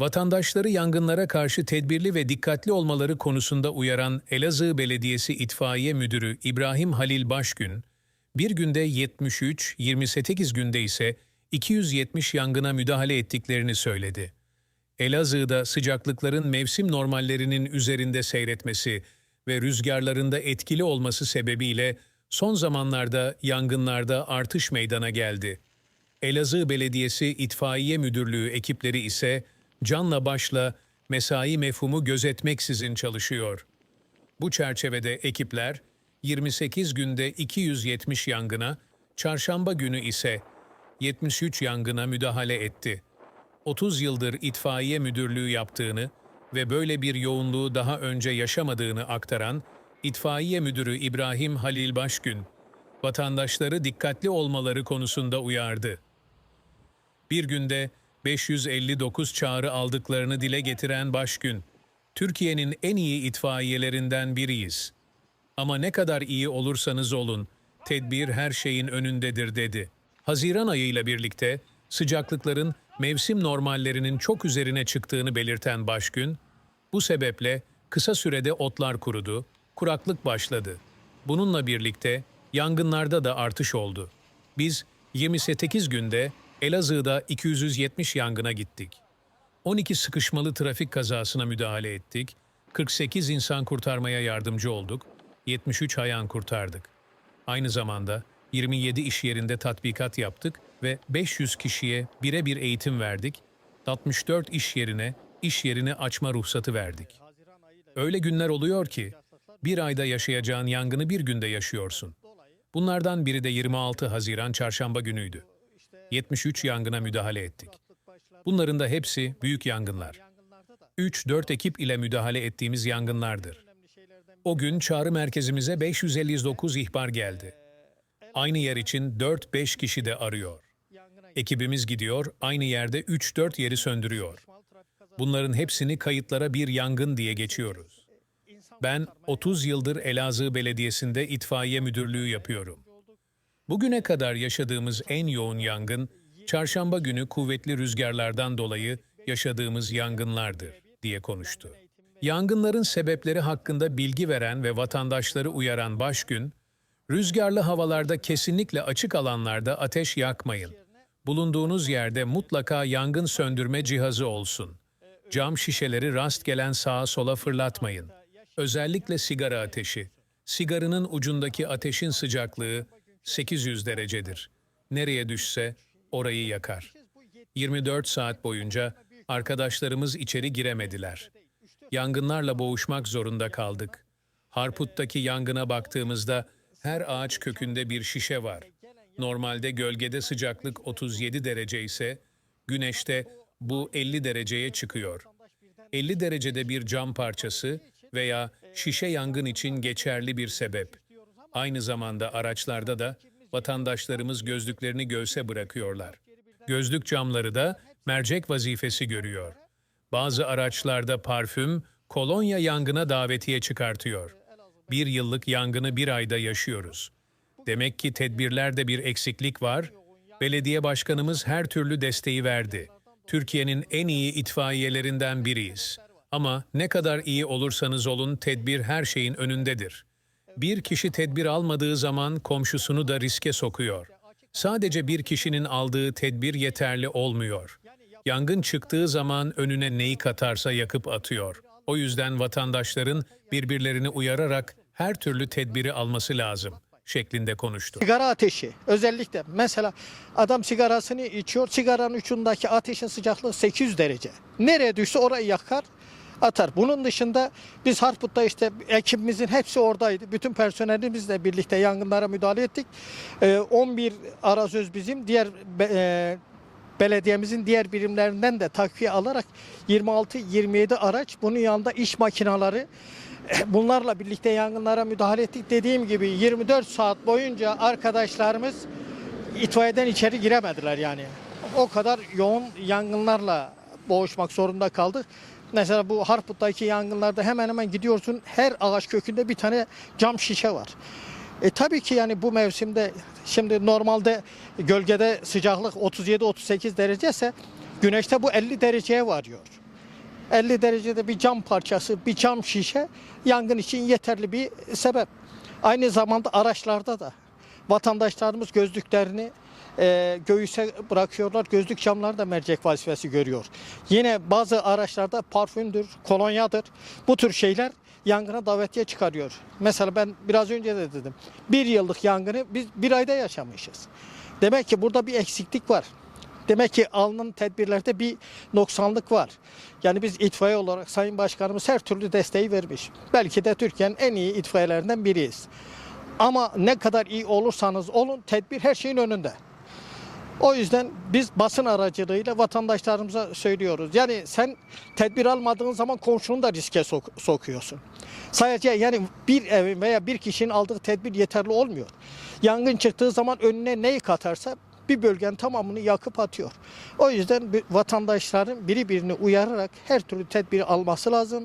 Vatandaşları yangınlara karşı tedbirli ve dikkatli olmaları konusunda uyaran Elazığ Belediyesi İtfaiye Müdürü İbrahim Halil Başgün, bir günde 73, 28 günde ise 270 yangına müdahale ettiklerini söyledi. Elazığ'da sıcaklıkların mevsim normallerinin üzerinde seyretmesi ve rüzgarlarında etkili olması sebebiyle son zamanlarda yangınlarda artış meydana geldi. Elazığ Belediyesi İtfaiye Müdürlüğü ekipleri ise canla başla mesai mefhumu gözetmeksizin çalışıyor. Bu çerçevede ekipler 28 günde 270 yangına, çarşamba günü ise 73 yangına müdahale etti. 30 yıldır itfaiye müdürlüğü yaptığını ve böyle bir yoğunluğu daha önce yaşamadığını aktaran İtfaiye Müdürü İbrahim Halil Başgün, vatandaşları dikkatli olmaları konusunda uyardı. Bir günde 559 çağrı aldıklarını dile getiren Başgün, Türkiye'nin en iyi itfaiyelerinden biriyiz. Ama ne kadar iyi olursanız olun, tedbir her şeyin önündedir dedi. Haziran ayıyla birlikte sıcaklıkların mevsim normallerinin çok üzerine çıktığını belirten Başgün, bu sebeple kısa sürede otlar kurudu, kuraklık başladı. Bununla birlikte yangınlarda da artış oldu. Biz 28 günde Elazığ'da 270 yangına gittik. 12 sıkışmalı trafik kazasına müdahale ettik, 48 insan kurtarmaya yardımcı olduk, 73 hayvan kurtardık. Aynı zamanda 27 iş yerinde tatbikat yaptık ve 500 kişiye birebir eğitim verdik, 64 iş yerine iş yerini açma ruhsatı verdik. Öyle günler oluyor ki bir ayda yaşayacağın yangını bir günde yaşıyorsun. Bunlardan biri de 26 Haziran çarşamba günüydü. 73 yangına müdahale ettik. Bunların da hepsi büyük yangınlar. 3-4 ekip ile müdahale ettiğimiz yangınlardır. O gün çağrı merkezimize 559 ihbar geldi. Aynı yer için 4-5 kişi de arıyor. Ekibimiz gidiyor, aynı yerde 3-4 yeri söndürüyor. Bunların hepsini kayıtlara bir yangın diye geçiyoruz. Ben 30 yıldır Elazığ Belediyesi'nde itfaiye müdürlüğü yapıyorum. Bugüne kadar yaşadığımız en yoğun yangın, çarşamba günü kuvvetli rüzgarlardan dolayı yaşadığımız yangınlardır, diye konuştu. Yangınların sebepleri hakkında bilgi veren ve vatandaşları uyaran Başgün, rüzgarlı havalarda kesinlikle açık alanlarda ateş yakmayın. Bulunduğunuz yerde mutlaka yangın söndürme cihazı olsun. Cam şişeleri rast gelen sağa sola fırlatmayın. Özellikle sigara ateşi. Sigaranın ucundaki ateşin sıcaklığı 800 derecedir. Nereye düşse orayı yakar. 24 saat boyunca arkadaşlarımız içeri giremediler. Yangınlarla boğuşmak zorunda kaldık. Harput'taki yangına baktığımızda her ağaç kökünde bir şişe var. Normalde gölgede sıcaklık 37 derece ise güneşte bu 50 dereceye çıkıyor. 50 derecede bir cam parçası veya şişe yangın için geçerli bir sebep. Aynı zamanda araçlarda da vatandaşlarımız gözlüklerini göğse bırakıyorlar. Gözlük camları da mercek vazifesi görüyor. Bazı araçlarda parfüm, kolonya yangına davetiye çıkartıyor. Bir yıllık yangını bir ayda yaşıyoruz. Demek ki tedbirlerde bir eksiklik var. Belediye başkanımız her türlü desteği verdi. Türkiye'nin en iyi itfaiyelerinden biriyiz. Ama ne kadar iyi olursanız olun tedbir her şeyin önündedir. Bir kişi tedbir almadığı zaman komşusunu da riske sokuyor. Sadece bir kişinin aldığı tedbir yeterli olmuyor. Yangın çıktığı zaman önüne neyi katarsa yakıp atıyor. O yüzden vatandaşların birbirlerini uyararak her türlü tedbiri alması lazım şeklinde konuştu. Sigara ateşi özellikle mesela adam sigarasını içiyor sigaranın ucundaki ateşin sıcaklığı 800 derece. Nereye düşse orayı yakar atar. Bunun dışında biz Harput'ta işte ekibimizin hepsi oradaydı. Bütün personelimizle birlikte yangınlara müdahale ettik. Ee, 11 arazöz bizim diğer e, belediyemizin diğer birimlerinden de takviye alarak 26-27 araç bunun yanında iş makineleri bunlarla birlikte yangınlara müdahale ettik. Dediğim gibi 24 saat boyunca arkadaşlarımız itfaiyeden içeri giremediler yani. O kadar yoğun yangınlarla boğuşmak zorunda kaldık. Mesela bu Harput'taki yangınlarda hemen hemen gidiyorsun her ağaç kökünde bir tane cam şişe var. E tabii ki yani bu mevsimde şimdi normalde gölgede sıcaklık 37-38 derece ise güneşte bu 50 dereceye varıyor. 50 derecede bir cam parçası, bir cam şişe yangın için yeterli bir sebep. Aynı zamanda araçlarda da vatandaşlarımız gözlüklerini e, göğüse bırakıyorlar. Gözlük camları da mercek vazifesi görüyor. Yine bazı araçlarda parfümdür, kolonyadır. Bu tür şeyler yangına davetiye çıkarıyor. Mesela ben biraz önce de dedim. Bir yıllık yangını biz bir ayda yaşamışız. Demek ki burada bir eksiklik var. Demek ki alınan tedbirlerde bir noksanlık var. Yani biz itfaiye olarak Sayın Başkanımız her türlü desteği vermiş. Belki de Türkiye'nin en iyi itfaiyelerinden biriyiz. Ama ne kadar iyi olursanız olun tedbir her şeyin önünde. O yüzden biz basın aracılığıyla vatandaşlarımıza söylüyoruz. Yani sen tedbir almadığın zaman komşunu da riske sok- sokuyorsun. Sadece yani bir evin veya bir kişinin aldığı tedbir yeterli olmuyor. Yangın çıktığı zaman önüne neyi katarsa bir bölgenin tamamını yakıp atıyor. O yüzden vatandaşların biri birini uyararak her türlü tedbiri alması lazım.